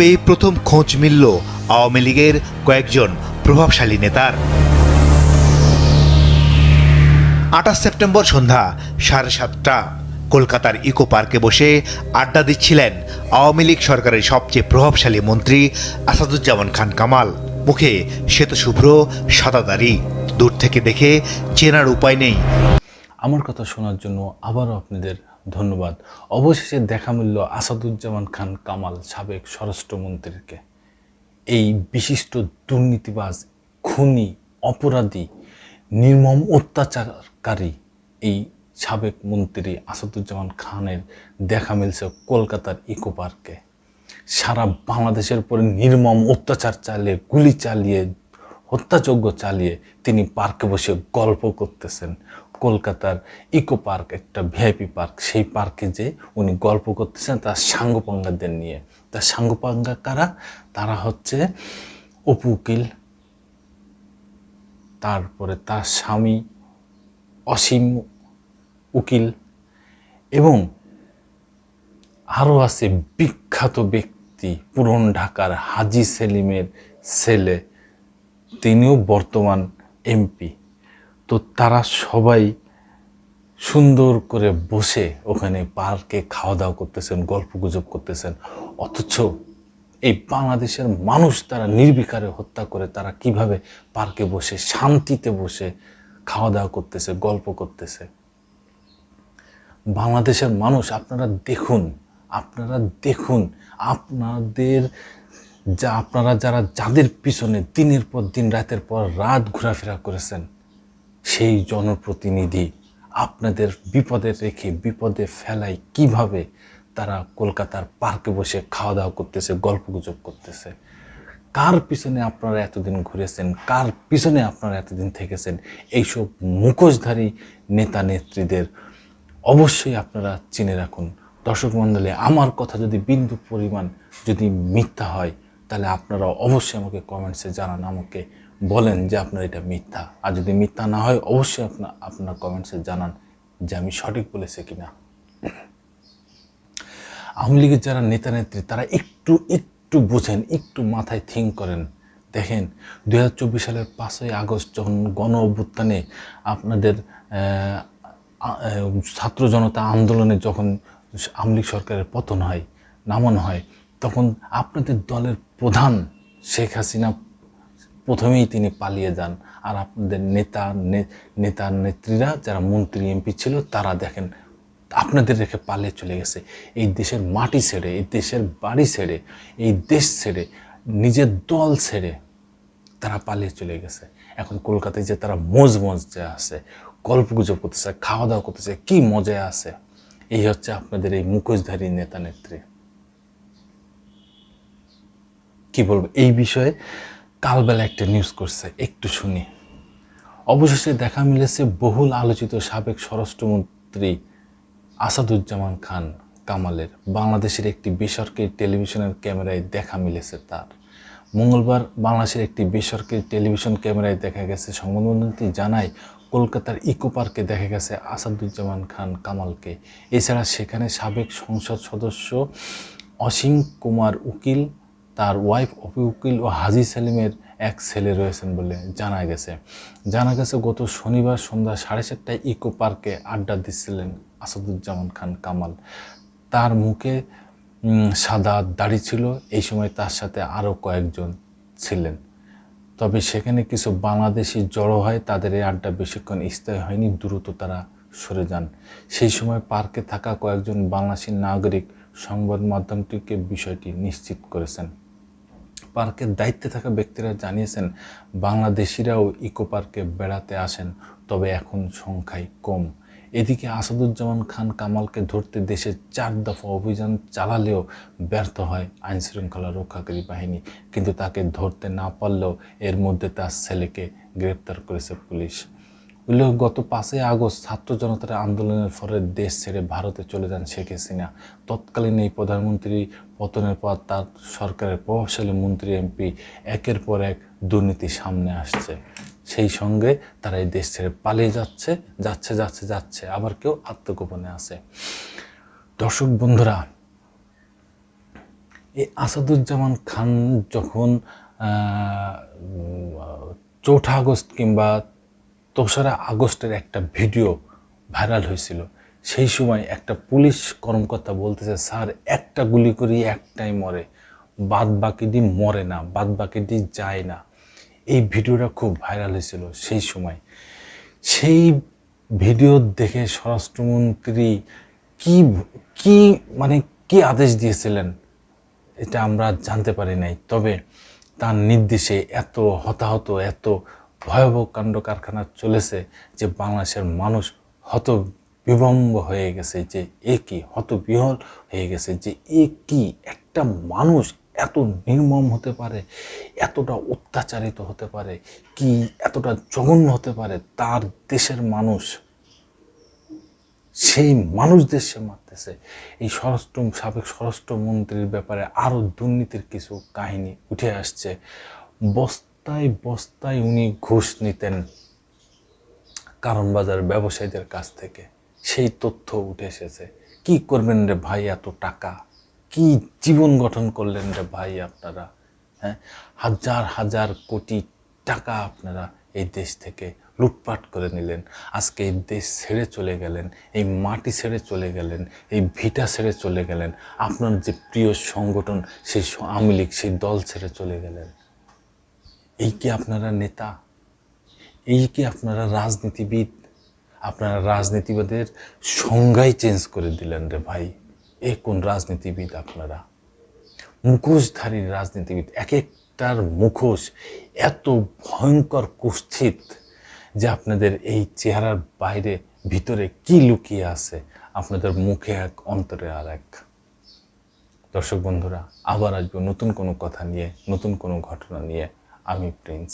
তবে প্রথম খোঁজ মিলল আওয়ামী লীগের কয়েকজন প্রভাবশালী নেতার। আঠাশ সেপ্টেম্বর সন্ধ্যা সাড়ে সাতটা, কলকাতার ইকো পার্কে বসে আড্ডা দিচ্ছিলেন আওয়ামী লীগ সরকারের সবচেয়ে প্রভাবশালী মন্ত্রী আসাদুজ্জামান খান কামাল। মুখে শ্বেত শুভ্র সাদা দাড়ি, দূর থেকে দেখে চেনার উপায় নেই। আমার কথা শোনার জন্য আবারও আপনাদের ধন্যবাদ। অবশেষে দেখা মিলল আসাদুজ্জামান খান কামাল সাবেক স্বরাষ্ট্রমন্ত্রীকে। এই বিশিষ্ট দুর্নীতিবাজ, খুনি, অপরাধী, নির্মম অত্যাচারকারী এই সাবেক মন্ত্রী আসাদুজ্জামান খানের দেখা মিলছে কলকাতার ইকো পার্কে। সারা বাংলাদেশের উপরে নির্মম অত্যাচার চালিয়ে, গুলি চালিয়ে, হত্যাযজ্ঞ চালিয়ে তিনি পার্কে বসে গল্প করতেছেন। কলকাতার ইকো পার্ক, একটা ভিআইপি পার্ক, সেই পার্কে যে উনি গল্প করতেছেন তার সাঙ্গপাঙ্গাদের নিয়ে। তার সাঙ্গপাঙ্গা কারা? তারা হচ্ছে অপু উকিল, তারপরে তার স্বামী অসীম উকিল এবং আরও আছে বিখ্যাত ব্যক্তি পুরন ঢাকার হাজি সেলিমের ছেলে। তিনিও বর্তমান এমপি। তো তারা সবাই সুন্দর করে বসে ওখানে পার্কে খাওয়া দাওয়া করতেছেন গল্প গুজব করতেছেন। অথচ এই বাংলাদেশের মানুষ তারা নির্বিকারে হত্যা করে, তারা কীভাবে পার্কে বসে, শান্তিতে বসে খাওয়া দাওয়া করতেছে, গল্প করতেছে। বাংলাদেশের মানুষ, আপনারা দেখুন আপনারা দেখুন, আপনাদের যা, আপনারা যারা যাদের পিছনে দিনের পর দিন, রাতের পর রাত ঘোরাফেরা করেছেন সেই জনপ্রতিনিধি আপনাদের বিপদে রেখে বিপদে ফেলাই কীভাবে তারা কলকাতার পার্কে বসে খাওয়া দাওয়া করতেছে গল্প গুজব করতেছে? কার পিছনে আপনারা এতদিন ঘুরেছেন? কার পিছনে আপনারা এতদিন থেকেছেন? এইসব মুখোশধারী নেতা নেত্রীদের অবশ্যই আপনারা চিনে রাখুন। দর্শক মণ্ডলী, আমার কথা যদি বিন্দু পরিমাণ যদি মিথ্যা হয়, তাহলে আপনারা অবশ্যই আমাকে কমেন্টসে জানান, আমাকে বলেন যে আপনার এটা মিথ্যা। আর যদি মিথ্যা না হয়, অবশ্যই আপনার আপনার কমেন্টসে জানান যে আমি সঠিক বলেছি কিনা। আওয়ামী লীগের যারা নেতা নেত্রী, তারা একটু একটু বোঝেন, একটু মাথায় থিঙ্ক করেন। দেখেন দু হাজার চব্বিশ সালের পাঁচই আগস্ট যখন গণ অভ্যুত্থানে আপনাদের ছাত্র জনতা আন্দোলনে যখন আওয়ামী লীগ সরকারের পতন হয়, নামানো হয়, তখন আপনাদের দলের প্রধান শেখ হাসিনা প্রথমেই তিনি পালিয়ে যান। আর আপনাদের নেতা নেতা নেত্রীরা, যারা মন্ত্রী, এমপি ছিল, তারা দেখেন, আপনাদের রেখে পালিয়ে চলে গেছে। এই দেশের মাটি ছেড়ে, এই দেশের বাড়ি ছেড়ে, এই দেশ ছেড়ে, নিজের দল ছেড়ে তারা পালিয়ে চলে গেছে। এখন কলকাতায় যে তারা মজ মজে আছে গল্প গুজব করতেছে খাওয়া দাওয়া করতেছে, কি মজায় আছে। এই হচ্ছে আপনাদের এই মুখোশধারী নেতা নেত্রী কি বলব? এই বিষয়ে কালবেলা একটা নিউজ করছে, একটু শুনি। অবশেষে দেখা মিলেছে বহুল আলোচিত সাবেক স্বরাষ্ট্রমন্ত্রী আসাদুজ্জামান খান কামালের। বাংলাদেশের একটি বেসরকারি টেলিভিশনের ক্যামেরায় দেখা মিলেছে তার। মঙ্গলবার বাংলাদেশের একটি বেসরকারি টেলিভিশন ক্যামেরায় দেখা গেছে সংবাদমন্ত্রী জানায়, কলকাতার ইকো পার্কে দেখা গেছে আসাদুজ্জামান খান কামালকে। এছাড়া সেখানে সাবেক সংসদ সদস্য অসীম কুমার উকিল তার ওয়াইফ অপি উকিল ও হাজি সেলিমের এক ছেলে রয়েছেন বলে জানা গেছে। জানা গেছে, গত শনিবার সন্ধ্যা সাড়ে চারটায় ইকো পার্কে আড্ডা দিচ্ছিলেন আসাদুজ্জামান খান কামাল। তার মুখে সাদা দাড়ি ছিল। এই সময় তার সাথে আরও কয়েকজন ছিলেন। তবে সেখানে কিছু বাংলাদেশি জড়ো হয়, তাদের এই আড্ডা বেশিক্ষণ স্থায়ী হয়নি। দ্রুত তারা সরে যান। সেই সময় পার্কে থাকা কয়েকজন বাংলাদেশি নাগরিক সংবাদ মাধ্যমটিকে বিষয়টি নিশ্চিত করেছেন। পার্কের দায়িত্বে থাকা ব্যক্তিরা জানিয়েছেন, বাংলাদেশিরাও ইকো পার্কে বেড়াতে আসেন, তবে এখন সংখ্যায় কম। এদিকে আসাদুজ্জামান খান কামালকে ধরতে দেশে চার দফা অভিযান চালালেও ব্যর্থ হয় আইনশৃঙ্খলা রক্ষাকারী বাহিনী, কিন্তু তাকে ধরতে না পারলেও এর মধ্যে তার ছেলেকে গ্রেপ্তার করেছে পুলিশ। উল্লেখ গত পাঁচই আগস্ট ছাত্র জনতার আন্দোলনের ফলে দেশ ছেড়ে ভারতে চলে যান শেখ হাসিনা। তৎকালীন এই প্রধানমন্ত্রী পতনের পর তার সরকারের প্রভাবশালী মন্ত্রী এমপি একের পর এক দুর্নীতি সামনে আসছে। সেই সঙ্গে তারা এই দেশ ছেড়ে পালিয়ে যাচ্ছে যাচ্ছে যাচ্ছে যাচ্ছে, আবার কেউ আত্মগোপনে আছে। দর্শক বন্ধুরা, এই আসাদুজ্জামান খান যখন চৌঠা আগস্ট কিংবা দোসরা আগস্টের একটা ভিডিও ভাইরাল হয়েছিল। সেই সময় একটা পুলিশ কর্মকর্তা বলতেছে, স্যার, একটা গুলি করি, একটাই মরে। বাদ বাকিটি মরে না বাদ বাকিটি যায় না। এই ভিডিওটা খুব ভাইরাল হয়েছিল সেই সময়। সেই ভিডিও দেখে স্বরাষ্ট্রমন্ত্রী কি কি মানে কি আদেশ দিয়েছিলেন, এটা আমরা জানতে পারি নাই। তবে তার নির্দেশে এত হতাহত, এত ভয়াবহ কাণ্ড কারখানা চলেছে যে বাংলাদেশের মানুষ হত বিভম্ব হয়ে গেছে, যে এ কি হতবিহল হয়ে গেছে, যে এ কি একটা মানুষ এত নির্মম হতে পারে, এতটা অত্যাচারিত হতে পারে, কি এতটা জঘন্য হতে পারে, তার দেশের মানুষ, সেই মানুষদের সে মারতেছে। এই স্বরাষ্ট্র, সাবেক স্বরাষ্ট্রমন্ত্রীর ব্যাপারে আরও দুর্নীতির কিছু কাহিনী উঠে আসছে। বস্তায় বস্তায় উনি ঘুষ নিতেন কারণ বাজার ব্যবসায়ীদের কাছ থেকে। সেই তথ্য উঠে এসেছে। কি করবেন রে ভাই এত টাকা? কি জীবন গঠন করলেন রে ভাই আপনারা? হ্যাঁ? হাজার হাজার কোটি টাকা আপনারা এই দেশ থেকে লুটপাট করে নিলেন। আজকে এই দেশ ছেড়ে চলে গেলেন, এই মাটি ছেড়ে চলে গেলেন, এই ভিটা ছেড়ে চলে গেলেন। আপনার যে প্রিয় সংগঠন, সেই আওয়ামী লীগ, সেই দল ছেড়ে চলে গেলেন। এই কি আপনারা নেতা? এই কি আপনারা রাজনীতিবিদ? আপনারা রাজনীতিবিদের সংজ্ঞাই চেঞ্জ করে দিলেন রে ভাই। এ কোন রাজনীতিবিদ আপনারা? মুখোশধারী রাজনীতিবিদ এক একটার মুখোশ এত ভয়ঙ্কর কুস্থিত যে আপনাদের এই চেহারার বাইরে, ভিতরে কি লুকিয়ে আছে? আপনাদের মুখে এক, অন্তরে আর এক। দর্শক বন্ধুরা, আবার আসব নতুন কোনো কথা নিয়ে, নতুন কোনো ঘটনা নিয়ে। আমি প্রিন্স।